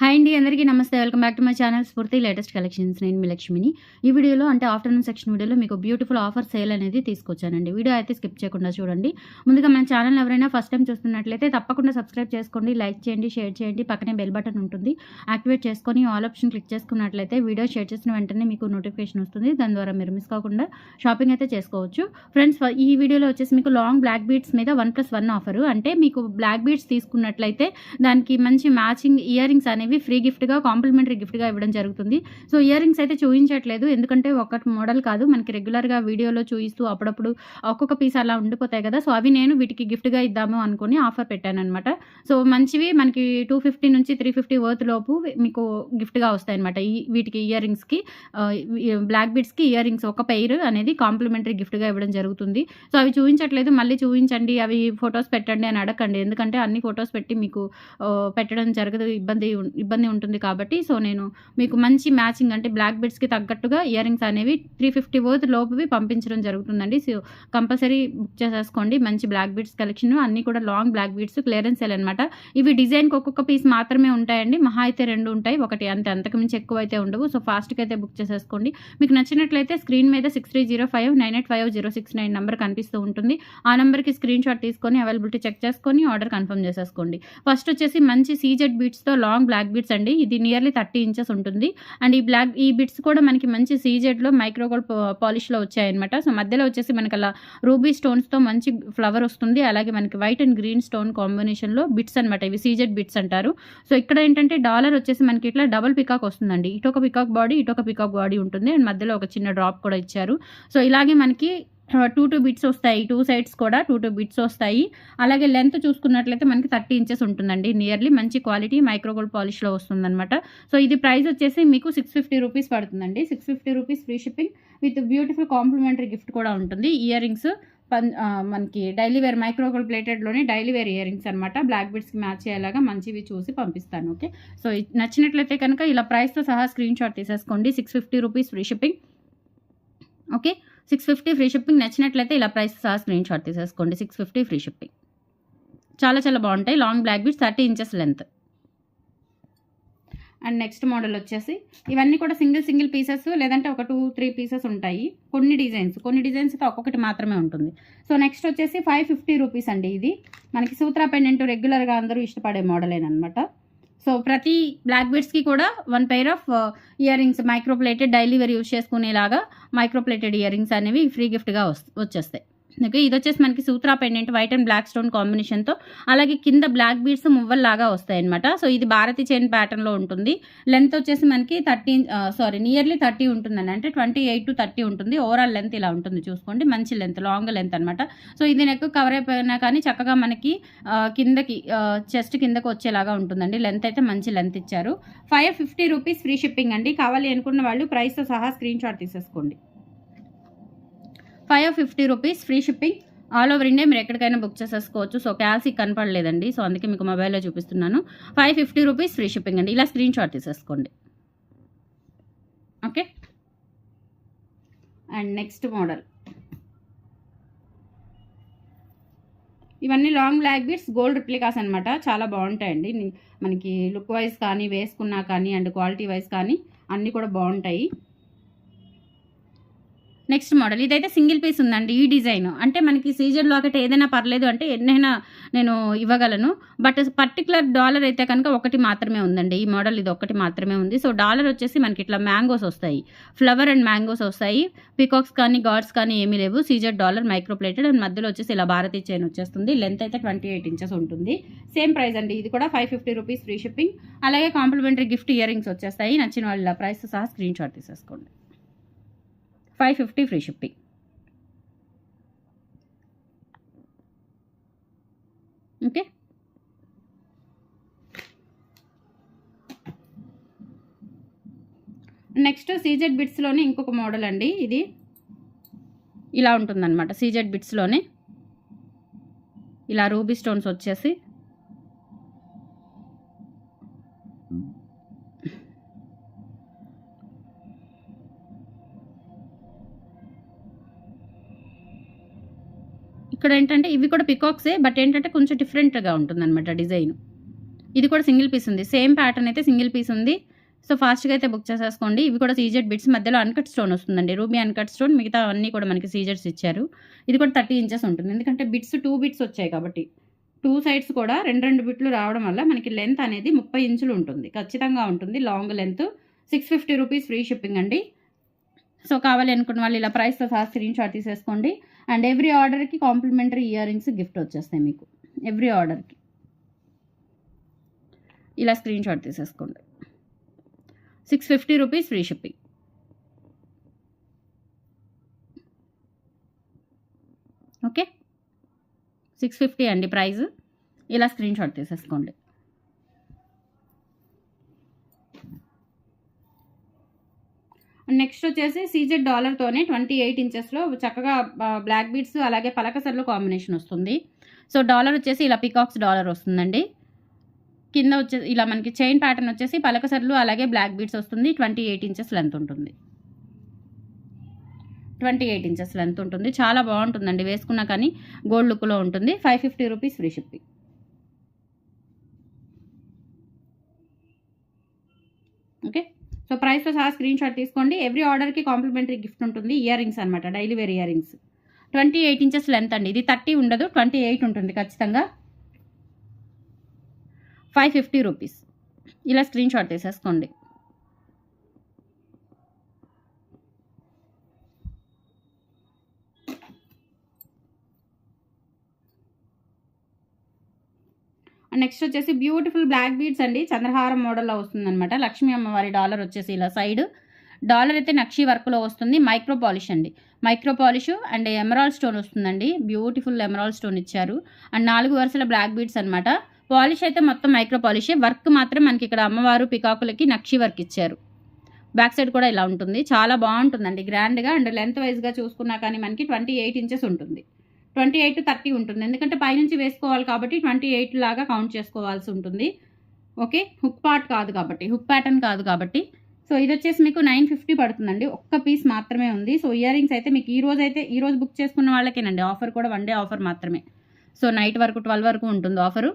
Hi అండి అందరికీ నమస్తే. Welcome back to my channel Spoorthi latest collections నేను మీ లక్ష్మిని. ఈ వీడియోలో అంటే ఆఫ్టర్నూన్ సెక్షన్ వీడియోలో మీకు బ్యూటిఫుల్ ఆఫర్ సేల్ అనేది తీసుకొచ్చానండి. వీడియో అయితే స్కిప్ చేయకుండా చూడండి. ముందుగా మన ఛానల్ ఎవరైనా ఫస్ట్ టైం చూస్తున్నట్లయితే తప్పకుండా సబ్స్క్రైబ్ చేసుకోండి లైక్ చేయండి షేర్ చేయండి. పక్కనే బెల్ బటన్ ఉంటుంది. యాక్టివేట్ చేసుకొని ఆల్ ఆప్షన్ క్లిక్ చేసుకున్నట్లయితే వీడియో షేర్ చేసిన వెంటనే మీకు నోటిఫికేషన్ వస్తుంది. దాని ద్వారా మీరు మిస్ కాకుండా షాపింగ్ అయితే చేసుకోవచ్చు. ఫ్రెండ్స్ ఈ వీడియోలో వచ్చేసి మీకు లాంగ్ బ్లాక్ బీట్స్ మీద వన్ ప్లస్ వన్ ఆఫర్ అంటే మీకు బ్లాక్ బీట్స్ తీసుకున్నట్లయితే దానికి మంచి మ్యాచింగ్ ఇయర్ రింగ్స్ అనేవి ఫ్రీ గిఫ్ట్గా కాంప్లిమెంటరీ గిఫ్ట్గా ఇవ్వడం జరుగుతుంది. సో ఇయర్ రింగ్స్ అయితే చూపించట్లేదు ఎందుకంటే ఒకటి మోడల్ కాదు. మనకి రెగ్యులర్గా వీడియోలో చూపిస్తూ అప్పుడప్పుడు ఒక్కొక్క పీస్ అలా ఉండిపోతాయి కదా. సో అవి నేను వీటికి గిఫ్ట్గా ఇద్దాము అనుకుని ఆఫర్ పెట్టాను అనమాట సో మంచివి మనకి టూ ఫిఫ్టీ నుంచి త్రీ ఫిఫ్టీ వర్త్ లోపు మీకు గిఫ్ట్గా వస్తాయి అనమాట ఈ వీటికి ఇయర్ రింగ్స్కి బ్లాక్ బీడ్స్కి ఇయర్ రింగ్స్ ఒక పెయిర్ అనేది కాంప్లిమెంటరీ గిఫ్ట్గా ఇవ్వడం జరుగుతుంది. సో అవి చూపించట్లేదు మళ్ళీ చూపించండి అవి ఫొటోస్ పెట్టండి అని అడగండి ఎందుకంటే అన్ని ఫొటోస్ పెట్టి మీకు పెట్టడం జరగదు. ఇబ్బంది ఇబ్బంది ఉంటుంది కాబట్టి సో నేను మీకు మంచి మ్యాచింగ్ అంటే బ్లాక్ బెడ్స్కి తగ్గట్టుగా ఇయర్ రింగ్స్ అనేవి త్రీ ఫిఫ్టీ వర్త్ లోపువి పంపించడం జరుగుతుందండి. సో కంపల్సరీ బుక్ చేసేసుకోండి. మంచి బ్లాక్ బీడ్స్ కలెక్షన్ అన్నీ కూడా long black beads clearance sale అనమాట ఇవి డిజైన్కి ఒక్కొక్క పీస్ మాత్రమే ఉంటాయండి. మహా అయితే రెండు ఉంటాయి. ఒకటి అంతే అంతకుమించి ఎక్కువ అయితే ఉండవు. సో ఫాస్ట్గా అయితే బుక్ చేసేసుకోండి. మీకు నచ్చినట్లయితే స్క్రీన్ మీద six three zero five nine eight five zero six nine number కనిపిస్తూ ఉంటుంది. ఆ నెంబర్కి స్క్రీన్ షాట్ తీసుకొని అవైలబిలిటీ చెక్ చేసుకొని ఆర్డర్ కన్ఫర్మ్ చేసేసుకోండి. ఫస్ట్ వచ్చేసి మంచి సీజెడ్ బీట్స్తో లాంగ్ బ్లాక్ బ్లాక్ బిట్స్ అండి. ఇది నియర్లీ థర్టీ ఇంచెస్ ఉంటుంది. అండ్ ఈ బ్లాక్ ఈ బిట్స్ కూడా మనకి మంచి సీజెడ్లో మైక్రోగోల్డ్ పాలిష్లో వచ్చాయన్నమాట. సో మధ్యలో వచ్చేసి మనకి అలా రూబీ స్టోన్స్తో మంచి ఫ్లవర్ వస్తుంది. అలాగే మనకి వైట్ అండ్ గ్రీన్ స్టోన్ కాంబినేషన్లో బిట్స్ అనమాట ఇవి సీజెడ్ బిట్స్ అంటారు. సో ఇక్కడ ఏంటంటే డాలర్ వచ్చేసి మనకి ఇట్లా డబుల్ పికాక్ వస్తుందండి. ఇటొక పికాక్ బాడీ ఇటొక పికాక్ బాడీ ఉంటుంది. అండ్ మధ్యలో ఒక చిన్న డ్రాప్ కూడా ఇచ్చారు. సో ఇలాగే మనకి టూ టూ బిట్స్ వస్తాయి. టూ సైడ్స్ కూడా టూ టూ బిట్స్ వస్తాయి. అలాగే లెంత్ చూసుకున్నట్లయితే మనకి థర్టీ ఇంచెస్ ఉంటుందండి. నియర్లీ మంచి క్వాలిటీ మైక్రోగోల్డ్ పాలిష్లో వస్తుందన్నమాట. సో ఇది ప్రైస్ వచ్చేసి మీకు సిక్స్ ఫిఫ్టీ రూపీస్ పడుతుందండి. Six fifty rupees free shipping with beautiful complimentary gift కూడా ఉంటుంది. ఇయర్ రింగ్స్ పన్ మనకి డైలీ వేర్ మైక్రోగోల్డ్ ప్లేటెడ్లోనే డైలీ వేర్ ఇయర్ రింగ్స్ అనమాట బ్లాక్ బిడ్స్కి మ్యాచ్ అయ్యేలాగా మంచివి చూసి పంపిస్తాను. ఓకే సో ఇది నచ్చినట్లయితే కనుక ఇలా ప్రైస్తో సహా స్క్రీన్ షాట్ తీసేసుకోండి. Six fifty rupees free shipping okay six fifty free shipping నచ్చినట్లయితే ఇలా ప్రైస్ సహా స్క్రీన్ షాట్ తీసేసుకోండి. సిక్స్ ఫిఫ్టీ ఫ్రీ షిప్పింగ్ చాలా చాలా బాగుంటాయి. Long black beads thirty inches length and next model వచ్చేసి ఇవన్నీ కూడా సింగిల్ సింగిల్ పీసెస్ లేదంటే ఒక టూ త్రీ పీసెస్ ఉంటాయి. కొన్ని డిజైన్స్ కొన్ని డిజైన్స్ అయితే ఒక్కొక్కటి మాత్రమే ఉంటుంది. సో నెక్స్ట్ వచ్చేసి ఫైవ్ ఫిఫ్టీ రూపీస్ అండి ఇది. మనకి సూత్ర పెండెంట్ రెగ్యులర్గా అందరూ ఇష్టపడే మోడలేనమాట సో ప్రతి బ్లాక్ బెడ్స్కి కూడా one pair of ear rings micro plated daily wear use చేసుకునేలాగా మైక్రోప్లేటెడ్ ఇయర్ రింగ్స్ అనేవి ఫ్రీ గిఫ్ట్గా వచ్చేస్తాయి. ఓకే ఇది వచ్చేసి మనకి sutra pendant white and black stone కాంబినేషన్తో అలాగే కింద బ్లాక్ బీడ్స్ మువ్వల్లాగా వస్తాయి అనమాట సో ఇది భారతి చైన్ ప్యాటర్న్లో ఉంటుంది. లెంత్ వచ్చేసి మనకి థర్టీ సారీ నియర్లీ థర్టీ ఉంటుందండి. అంటే ట్వంటీ ఎయిట్ టు థర్టీ ఉంటుంది. ఓవరాల్ లెంత్ ఇలా ఉంటుంది చూసుకోండి. మంచి లెంత్ లాంగ్ లెంత్ అనమాట సో ఇది నెక్ కవర్ అయిపోయినా కానీ చక్కగా మనకి కిందకి చెస్ట్ కిందకి వచ్చేలాగా ఉంటుందండి. లెంత్ అయితే మంచి లెంత్ ఇచ్చారు. Five fifty rupees free shipping అండి. కావాలి అనుకున్న వాళ్ళు ప్రైస్తో సహా స్క్రీన్ షాట్ తీసేసుకోండి. Five fifty rupees free shipping all over India మీరు ఎక్కడికైనా బుక్ చేసేసుకోవచ్చు. సో క్యాల్సీ కనపడలేదండి. సో అందుకే మీకు మొబైల్లో చూపిస్తున్నాను. Five fifty rupees free shipping అండి. ఇలా స్క్రీన్ షాట్ తీసేసుకోండి. ఓకే అండ్ నెక్స్ట్ మోడల్ ఇవన్నీ long black beads gold replicas అనమాట చాలా బాగుంటాయండి. మనకి లుక్ వైజ్ కానీ వేసుకున్నా కానీ అండ్ క్వాలిటీ వైజ్ కానీ అన్నీ కూడా బాగుంటాయి. Next model. ఇదైతే సింగిల్ పీస్ ఉందండి ఈ డిజైన్. అంటే మనకి సీజర్ లాకెట్ ఏదైనా పర్లేదు అంటే ఎన్నైనా నేను ఇవ్వగలను. బట్ పర్టికులర్ డాలర్ అయితే కనుక ఒకటి మాత్రమే ఉందండి. ఈ మోడల్ ఇది ఒకటి మాత్రమే ఉంది. సో డాలర్ వచ్చేసి మనకి ఇట్లా మ్యాంగోస్ వస్తాయి. ఫ్లవర్ అండ్ మ్యాంగోస్ వస్తాయి. పికాక్స్ కానీ గాడ్స్ కానీ ఏమీ లేవు. సీజర్ డాలర్ మైక్రోప్లేటెడ్ అండ్ మధ్యలో వచ్చేసి ఇలా భారతీ చైన్ వచ్చేస్తుంది. లెంత్ అయితే ట్వంటీ ఎయిట్ ఇంచెస్ ఉంటుంది. సేమ్ ప్రైస్ అండి. ఇది కూడా five fifty rupees free shipping. అలాగే కాంప్లిమెంటరీ గిఫ్ట్ ఇయర్ రింగ్స్ వచ్చేస్తాయి. నచ్చిన వాళ్ళ ప్రైస్ సహా స్క్రీన్ షాట్ తీసేసుకోండి. Five fifty free shipping. Okay? Next CZ బిట్స్లోనే ఇంకొక మోడల్ అండి ఇది. ఇలా ఉంటుందన్నమాట సీజెడ్ బిట్స్లోనే. ఇలా రూబీ స్టోన్స్ వచ్చేసి ఇక్కడ ఏంటంటే ఇవి కూడా పికాక్సే బట్ ఏంటంటే కొంచెం డిఫరెంట్గా ఉంటుందన్నమాట డిజైన్. ఇది కూడా సింగిల్ పీస్ ఉంది. సేమ్ ప్యాటర్న్ అయితే సింగిల్ పీస్ ఉంది. సో ఫాస్ట్గా అయితే బుక్ చేసేసుకోండి. ఇవి కూడా సీజెడ్ బిట్స్. మధ్యలో అన్కట్ స్టోన్ వస్తుందండి. Ruby uncut stone. మిగతా అన్నీ కూడా మనకి సీజెడ్స్ ఇచ్చారు. ఇది కూడా థర్టీ ఇంచెస్ ఉంటుంది. ఎందుకంటే బిట్స్ టూ బిట్స్ వచ్చాయి కాబట్టి. టూ సైడ్స్ కూడా రెండు రెండు బిట్లు రావడం వల్ల మనకి లెంత్ అనేది ముప్పై ఇంచులు ఉంటుంది. ఖచ్చితంగా ఉంటుంది. Long length. Six fifty rupees free shipping అండి. సో కావాలి అనుకున్న వాళ్ళు ఇలా ప్రైస్తో సహా స్క్రీన్ షాట్ తీసేసుకోండి. అండ్ ఎవ్రీ ఆర్డర్కి కాంప్లిమెంటరీ ఇయర్ రింగ్స్ గిఫ్ట్ వచ్చేస్తాయి మీకు. ఎవ్రీ ఆర్డర్కి ఇలా స్క్రీన్ షాట్ తీసేసుకోండి. Six fifty rupees free shipping okay six fifty అండి ప్రైస్ ఇలా స్క్రీన్ షాట్ తీసేసుకోండి. నెక్స్ట్ వచ్చేసి సీజెడ్ డాలర్తోనే ట్వంటీ ఎయిట్ ఇంచెస్లో చక్కగా బ్లాక్ బీడ్స్ అలాగే పలకసర్లు కాంబినేషన్ వస్తుంది. సో డాలర్ వచ్చేసి ఇలా పికాక్స్ డాలర్ వస్తుందండి. కింద వచ్చే ఇలా మనకి చైన్ ప్యాటర్న్ వచ్చేసి పలకసర్లు అలాగే బ్లాక్ బీడ్స్ వస్తుంది. ట్వంటీ ఎయిట్ ఇంచెస్ లెంత్ ఉంటుంది. ట్వంటీ ఎయిట్ ఇంచెస్ లెంత్ ఉంటుంది. చాలా బాగుంటుందండి వేసుకున్నా కానీ గోల్డ్ లుక్లో ఉంటుంది. Five fifty rupees free shipping okay so ప్రైస్తో సహా స్క్రీన్ షాట్ తీసుకోండి. ఎవ్రీ ఆర్డర్కి కాంప్లిమెంటరీ గిఫ్ట్ ఉంటుంది. ఇయర్ రింగ్స్ అనమాట daily wear ear rings. Twenty eight inches length అండి. ఇది థర్టీ ఉండదు. ట్వంటీ ఎయిట్ ఉంటుంది ఖచ్చితంగా. Five fifty rupees. ఇలా స్క్రీన్ షాట్ తీసేసుకోండి. నెక్స్ట్ వచ్చేసి బ్యూటిఫుల్ బ్లాక్ బీడ్స్ అండి. చంద్రహారం మోడల్లో వస్తుందన్నమాట. లక్ష్మీ అమ్మవారి డాలర్ వచ్చేసి ఇలా సైడ్. డాలర్ అయితే నక్షి వర్క్లో వస్తుంది. మైక్రో పాలిష్ అండి. Micro polish and emerald stone వస్తుందండి. బ్యూటిఫుల్ ఎమరాల్ స్టోన్ ఇచ్చారు. అండ్ నాలుగు వరుసల బ్లాక్ బీడ్స్ అనమాట పాలిష్ అయితే మొత్తం మైక్రో పాలిషే. వర్క్ మాత్రం మనకి ఇక్కడ అమ్మవారు పికాకులకి నక్షి వర్క్ ఇచ్చారు. బ్యాక్ సైడ్ కూడా ఇలా ఉంటుంది. చాలా బాగుంటుందండి. గ్రాండ్గా అండ్ లెంత్ వైజ్గా చూసుకున్నా కానీ మనకి ట్వంటీ ఎయిట్ ఇంచెస్ ఉంటుంది. ట్వంటీ ఎయిట్ థర్టీ ఉంటుంది. ఎందుకంటే పైనుంచి వేసుకోవాలి కాబట్టి ట్వంటీ ఎయిట్ లాగా కౌంట్ చేసుకోవాల్సి ఉంటుంది. ఓకే? హుక్ పార్ట్ కాదు కాబట్టి. హుక్ ప్యాటర్న్ కాదు కాబట్టి. సో ఇది వచ్చేసి మీకు నైన్ ఫిఫ్టీ పడుతుందండి. ఒక్క పీస్ మాత్రమే ఉంది. సో ఇయర్ రింగ్స్ అయితే మీకు ఈ రోజు అయితే ఈ రోజు బుక్ చేసుకున్న వాళ్ళకేనండి. ఆఫర్ కూడా వన్ డే ఆఫర్ మాత్రమే. సో నైట్ వరకు ట్వెల్వ్ వరకు ఉంటుంది offer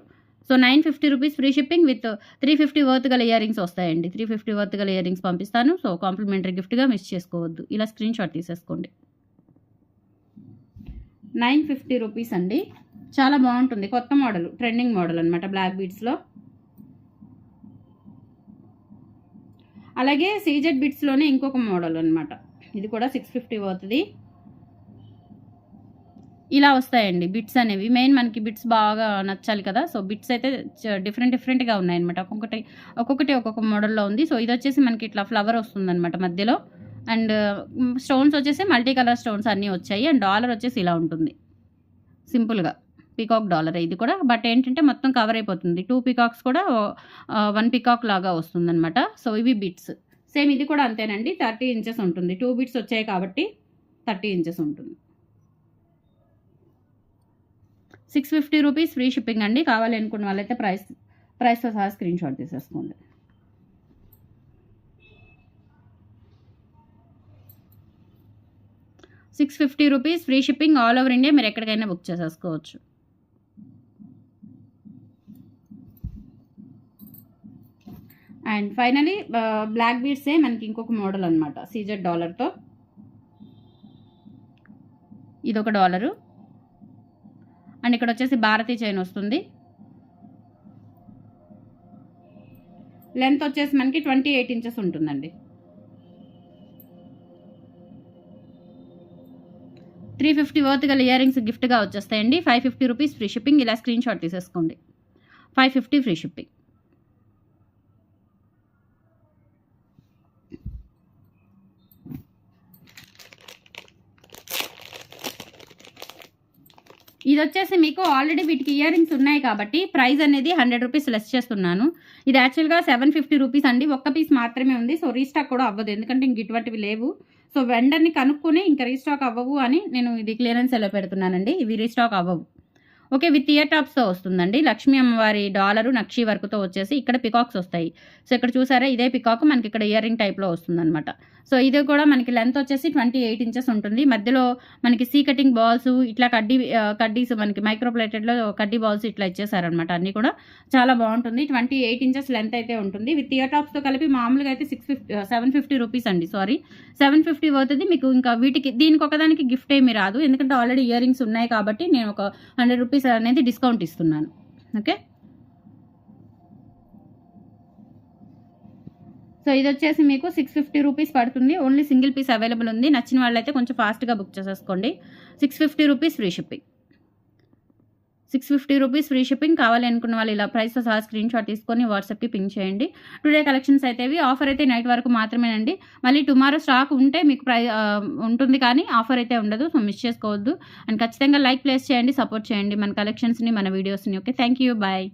so nine fifty rupees free shipping with three fifty worth గల ఇయర్ రింగ్స్ వస్తాయండి. త్రీ ఫిఫ్టీ వర్త్ గల ఇయర్ రింగ్స్ పంపిస్తాను సో కాంప్లిమెంటరీ గిఫ్ట్గా మిస్ చేసుకోవద్దు. ఇలా స్క్రీన్ షాట్ తీసేసుకోండి. నైన్ ఫిఫ్టీ రూపీస్ అండి. చాలా బాగుంటుంది. కొత్త మోడల్ ట్రెండింగ్ మోడల్ అనమాట బ్లాక్ బీడ్స్లో. అలాగే సీజెడ్ బిట్స్లోనే ఇంకొక మోడల్ అనమాట ఇది కూడా సిక్స్ ఫిఫ్టీ అవుతుంది ఇలా వస్తాయండి బిట్స్ అనేవి. మెయిన్ మనకి బిట్స్ బాగా నచ్చాలి కదా. సో బిట్స్ అయితే డిఫరెంట్ డిఫరెంట్గా ఉన్నాయన్నమాట. ఒక్కొక్కటి ఒక్కొక్కటి ఒక్కొక్క మోడల్లో ఉంది. సో ఇది వచ్చేసి మనకి ఇట్లా ఫ్లవర్ వస్తుందన్నమాట మధ్యలో. అండ్ స్టోన్స్ వచ్చేసి మల్టీ కలర్ స్టోన్స్ అన్నీ వచ్చాయి. అండ్ డాలర్ వచ్చేసి ఇలా ఉంటుంది. సింపుల్గా. పీకాక్ డాలర్ ఇది కూడా. బట్ ఏంటంటే మొత్తం కవర్ అయిపోతుంది. టూ పీకాక్స్ కూడా వన్ పీకాక్ లాగా వస్తుందన్నమాట. సో ఇవి బిట్స్. సేమ్ ఇది కూడా అంతేనండి. థర్టీ ఇంచెస్ ఉంటుంది. టూ బిట్స్ వచ్చాయి కాబట్టి థర్టీ ఇంచెస్ ఉంటుంది. Six fifty rupees free shipping అండి. కావాలి అనుకున్న వాళ్ళైతే ప్రైస్ ప్రైస్తో సహా స్క్రీన్ షాట్ తీసేసుకోండి. Six fifty rupees free shipping all over India మీరు ఎక్కడికైనా బుక్ చేసేసుకోవచ్చు. అండ్ ఫైనలీ బ్లాక్ బీడ్సే మనకి ఇంకొక మోడల్ అనమాట సీజెడ్ డాలర్తో. ఇదొక డాలరు. అండ్ ఇక్కడ వచ్చేసి భారతీ చైన్ వస్తుంది. లెంత్ వచ్చేసి మనకి ట్వంటీ ఎయిట్ ఇంచెస్ ఉంటుందండి. త్రీ ఫిఫ్టీ వర్త్ గల ఇయర్ రింగ్స్ గిఫ్ట్గా వచ్చేస్తాయండి. Five fifty rupees free shipping. ఇలా స్క్రీన్ షాట్ తీసేసుకోండి. Five fifty free shipping. ఇది వచ్చేసి మీకు ఆల్రెడీ వీటికి ఇయర్ రింగ్స్ ఉన్నాయి కాబట్టి ప్రైస్ అనేది హండ్రెడ్ రూపీస్ లెస్ చేస్తున్నాను. ఇది యాక్చువల్గా సెవెన్ ఫిఫ్టీ రూపీస్ అండి. ఒక్క పీస్ మాత్రమే ఉంది. సో రీస్టాక్ కూడా అవ్వదు. ఎందుకంటే ఇంక ఇటువంటివి లేవు. సో వెండర్ని కనుక్కొని ఇంకా రీస్టాక్ అవ్వవు అని నేను ఇది క్లియరెన్స్ ఎలా పెడుతున్నానండి? ఇవి రీస్టాక్ అవ్వవు. ఓకే విత్ ఇయర్ టాప్స్తో వస్తుందండి. లక్ష్మీ అమ్మవారి డాలరు నక్షి వర్క్తో వచ్చేసి ఇక్కడ పికాక్స్ వస్తాయి. సో ఇక్కడ చూసారా ఇదే పికాక్ మనకి ఇక్కడ ఇయర్ రింగ్ టైప్లో వస్తుందన్నమాట. సో ఇది కూడా మనకి లెంత్ వచ్చేసి ట్వంటీ ఎయిట్ ఇంచెస్ ఉంటుంది. మధ్యలో మనకి సీ కటింగ్ బాల్స్ ఇట్లా కడ్డీ కడ్డీస్ మనకి మైక్రోప్లేటెడ్లో కడ్డీ బాల్స్ ఇట్లా ఇచ్చేసారనమాట అన్నీ కూడా. చాలా బాగుంటుంది. ట్వంటీ ఎయిట్ ఇంచెస్ లెంత్ అయితే ఉంటుంది. విత్ ఇయర్ టాప్స్తో కలిపి మామూలుగా అయితే six fifty seven fifty rupees అండి సారీ సెవెన్ ఫిఫ్టీ అవుతుంది మీకు ఇంకా వీటికి దీనికి ఒకదానికి గిఫ్ట్ ఏమీ రాదు. ఎందుకంటే ఆల్రెడీ ఇయర్ రింగ్స్ ఉన్నాయి కాబట్టి నేను ఒక హండ్రెడ్ రూపీస్ అనేది డిస్కౌంట్ ఇస్తున్నాను. ఓకే సో ఇది వచ్చేసి మీకు సిక్స్ ఫిఫ్టీ రూపీస్ పడుతుంది. ఓన్లీ సింగిల్ పీస్ అవైలబుల్ ఉంది. నచ్చిన వాళ్ళైతే కొంచెం ఫాస్ట్గా బుక్ చేసేసుకోండి. Six fifty rupees free shipping six fifty rupees free shipping కావాలి అనుకున్న వాళ్ళు ఇలా ప్రైస్తో సహా స్క్రీన్ షాట్ తీసుకొని వాట్సాప్కి పింక్ చేయండి. టుడే కలెక్షన్స్ అయితే ఇవి. ఆఫర్ అయితే నైట్ వరకు మాత్రమేనండి. మళ్ళీ టుమారో స్టాక్ ఉంటే మీకు ప్రై ఉంటుంది కానీ ఆఫర్ అయితే ఉండదు. సో మిస్ చేసుకోవద్దు. అండ్ ఖచ్చితంగా లైక్ ప్లేస్ చేయండి సపోర్ట్ చేయండి మన కలెక్షన్స్ని మన వీడియోస్ని ఓకే థ్యాంక్ యూ బాయ్